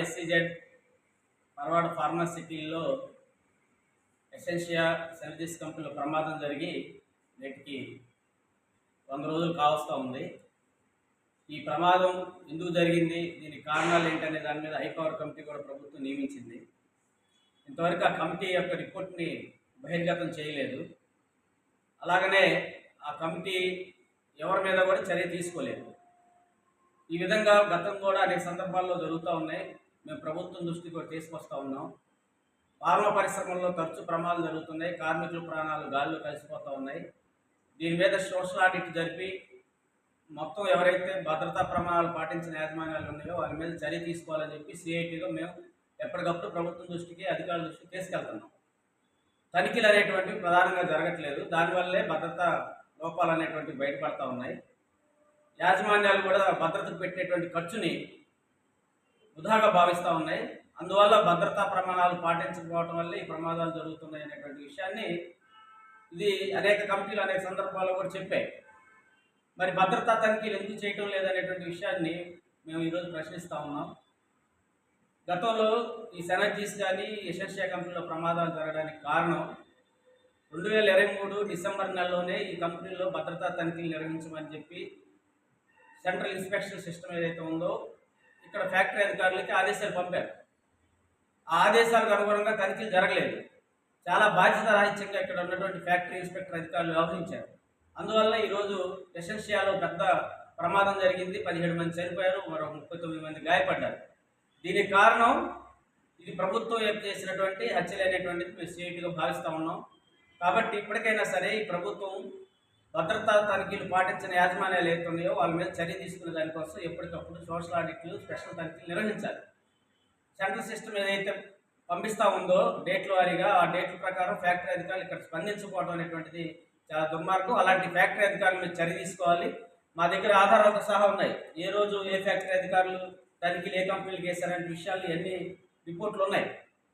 SEZ Parawada ఫార్మాసిటీల్లో Essentia synergies కంపెనీలో ప్రమాదం జరిగి నేటికి వంద రోజులు కావస్తూ ఉంది. ఈ ప్రమాదం ఎందుకు జరిగింది? దీనికి కారణాలు ఏంటనే దాని మీద హైపవర్ కమిటీ కూడా ప్రభుత్వం నియమించింది. ఇంతవరకు ఆ కమిటీ యొక్క రిపోర్ట్ని బహిర్గతం చేయలేదు. అలాగనే ఆ కమిటీ ఎవరి మీద కూడా చర్య తీసుకోలేదు. ఈ విధంగా గతం కూడా అనేక సందర్భాల్లో జరుగుతూ ఉన్నాయి. మేము ప్రభుత్వం దృష్టికి కూడా తీసుకొస్తూ ఉన్నాం. ఫార్మా పరిశ్రమల్లో తరచు ప్రమాదాలు జరుగుతున్నాయి. కార్మికుల ప్రాణాలు గాల్లో కలిసిపోతూ ఉన్నాయి. దీని మీద సోషల్ ఆడిట్ జరిపి మొత్తం ఎవరైతే భద్రతా ప్రమాణాలు పాటించిన యాజమాన్యాలు ఉన్నాయో వాళ్ళ మీద చర్య తీసుకోవాలని చెప్పి సిఐటిలో మేము ఎప్పటికప్పుడు ప్రభుత్వం దృష్టికి అధికారుల దృష్టికి తీసుకెళ్తున్నాం. తనిఖీలు అనేటువంటివి ప్రధానంగా జరగట్లేదు. దానివల్లే భద్రతా లోపాలు అనేటువంటివి బయటపడతా ఉన్నాయి. యాజమాన్యాలు కూడా భద్రతకు పెట్టేటువంటి ఖర్చుని వృధాగా భావిస్తూ ఉన్నాయి. అందువల్ల భద్రతా ప్రమాణాలు పాటించకపోవడం వల్ల ఈ ప్రమాదాలు జరుగుతున్నాయి అనేటువంటి విషయాన్ని ఇది అనేక కమిటీలు అనేక సందర్భాల్లో కూడా చెప్పాయి. మరి భద్రతా తనిఖీలు ఎందుకు చేయటం లేదనేటువంటి విషయాన్ని మేము ఈరోజు ప్రశ్నిస్తూ ఉన్నాం. గతంలో ఈ సెనర్జీస్ కానీ ఎసెన్షియా కంపెనీలో ప్రమాదాలు జరగడానికి కారణం రెండు వేల ఇరవై మూడు డిసెంబర్ నెలలోనే ఈ కంపెనీలో భద్రతా తనిఖీలు నిర్వహించమని చెప్పి సెంట్రల్ ఇన్స్పెక్షన్ సిస్టమ్ ఏదైతే ఉందో ఇక్కడ ఫ్యాక్టరీ అధికారులకి ఆదేశాలు పంపారు. ఆ ఆదేశాలకు అనుగుణంగా తనిఖీలు జరగలేదు. చాలా బాధ్యత రాహిత్యంగా ఇక్కడ ఉన్నటువంటి ఫ్యాక్టరీ ఇన్స్పెక్టర్ అధికారులు వ్యవహరించారు. అందువల్ల ఈరోజు ఎసెన్షియాలో పెద్ద ప్రమాదం జరిగింది. పదిహేడు మంది చనిపోయారు. మరో ముప్పై తొమ్మిది మంది గాయపడ్డారు. దీనికి కారణం ఇది ప్రభుత్వం ఏం చేసినటువంటి హత్యలు అనేటువంటిది మేము సేఫ్టీగా భావిస్తూ ఉన్నాం. కాబట్టి ఇప్పటికైనా సరే ఈ ప్రభుత్వం భద్రతా తనిఖీలు పాటించిన యాజమాన్యాలు ఏతున్నాయో వాళ్ళ మీద చర్య తీసుకునే దానికోసం ఎప్పటికప్పుడు సోషల్ ఆడిట్లు స్పెషల్ తనిఖీలు నిర్వహించాలి. సెంట్రల్ సిస్టమ్ ఏదైతే పంపిస్తూ ఉందో డేట్ల వారీగా ఆ డేట్ల ప్రకారం ఫ్యాక్టరీ అధికారులు ఇక్కడ స్పందించుకోవడం అనేటువంటిది చాలా దుర్మార్గం. అలాంటి ఫ్యాక్టరీ అధికారుల మీద చర్య తీసుకోవాలి. మా దగ్గర ఆధారాలతో సహా ఉన్నాయి. ఏ రోజు ఏ ఫ్యాక్టరీ అధికారులు తనిఖీలు ఏ కంపెనీలు వేశారనే విషయాలు ఇవన్నీ రిపోర్ట్లు ఉన్నాయి.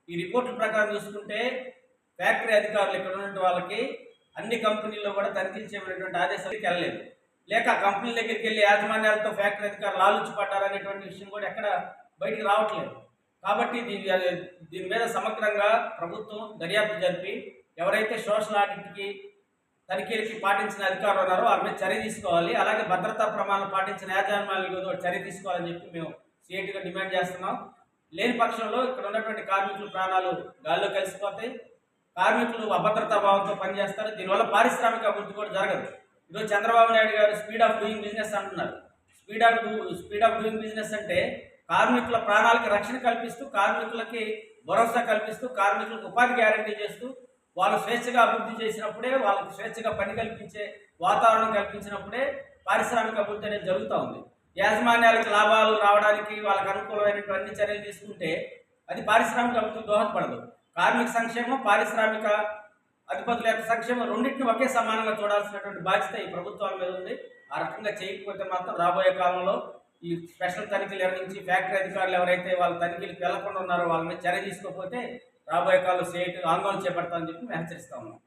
ఈ రిపోర్ట్ల ప్రకారం చూసుకుంటే ఫ్యాక్టరీ అధికారులు ఇక్కడ ఉన్నటువంటి వాళ్ళకి అన్ని కంపెనీల్లో కూడా తనిఖీలు చేయబడినటువంటి ఆదేశాలకు వెళ్ళలేదు. లేక కంపెనీ కంపెనీల దగ్గరికి వెళ్ళి యాజమాన్యాలతో ఫ్యాక్టరీ అధికారులు ఆలోచి పడ్డారనేటువంటి విషయం కూడా ఎక్కడ బయటికి రావట్లేదు. కాబట్టి దీని దీని మీద సమగ్రంగా ప్రభుత్వం దర్యాప్తు జరిపి ఎవరైతే సోషల్ ఆడిట్కి తనిఖీలకి పాటించిన అధికారులు ఉన్నారో వారి మీద చర్య తీసుకోవాలి. అలాగే భద్రతా ప్రమాణాలు పాటించిన యాజమాన్యాల చర్య తీసుకోవాలని చెప్పి మేము సిఐటిగా డిమాండ్ చేస్తున్నాం. లేని పక్షంలో ఇక్కడ ఉన్నటువంటి కార్మికుల ప్రాణాలు గాల్లో కలిసిపోతాయి. కార్మికులు అభద్రతా భావంతో పనిచేస్తారు. దీనివల్ల పారిశ్రామిక అభివృద్ధి కూడా జరగదు. ఈరోజు చంద్రబాబు నాయుడు గారు స్పీడ్ ఆఫ్ డూయింగ్ బిజినెస్ అంటున్నారు. Speed of speed of doing business అంటే కార్మికుల ప్రాణాలకి రక్షణ కల్పిస్తూ కార్మికులకి భరోసా కల్పిస్తూ కార్మికులకు ఉపాధి గ్యారంటీ చేస్తూ వాళ్ళు స్వేచ్ఛగా అభివృద్ధి చేసినప్పుడే వాళ్ళకి స్వేచ్ఛగా పని కల్పించే వాతావరణం కల్పించినప్పుడే పారిశ్రామిక అభివృద్ధి అనేది జరుగుతూ ఉంది. యాజమాన్యాలకు లాభాలు రావడానికి వాళ్ళకి అనుకూలమైనటువంటి చర్యలు తీసుకుంటే అది పారిశ్రామిక అభివృద్ధి దోహదపడదు. కార్మిక సంక్షేమం పారిశ్రామిక అధిపతుల యొక్క సంక్షేమం రెండింటిని ఒకే సమానంగా చూడాల్సినటువంటి బాధ్యత ఈ ప్రభుత్వాల మీద ఉంది. ఆ రకంగా చేయకపోతే మాత్రం రాబోయే కాలంలో ఈ స్పెషల్ తనిఖీలు నిర్వహించి ఫ్యాక్టరీ అధికారులు ఎవరైతే వాళ్ళ తనిఖీలకు వెళ్ళకుండా ఉన్నారో వాళ్ళని చర్య తీసుకోకపోతే రాబోయే కాలంలో సేటు ఆందోళన చేపడతామని చెప్పి మేము హెచ్చరిస్తా ఉన్నాం.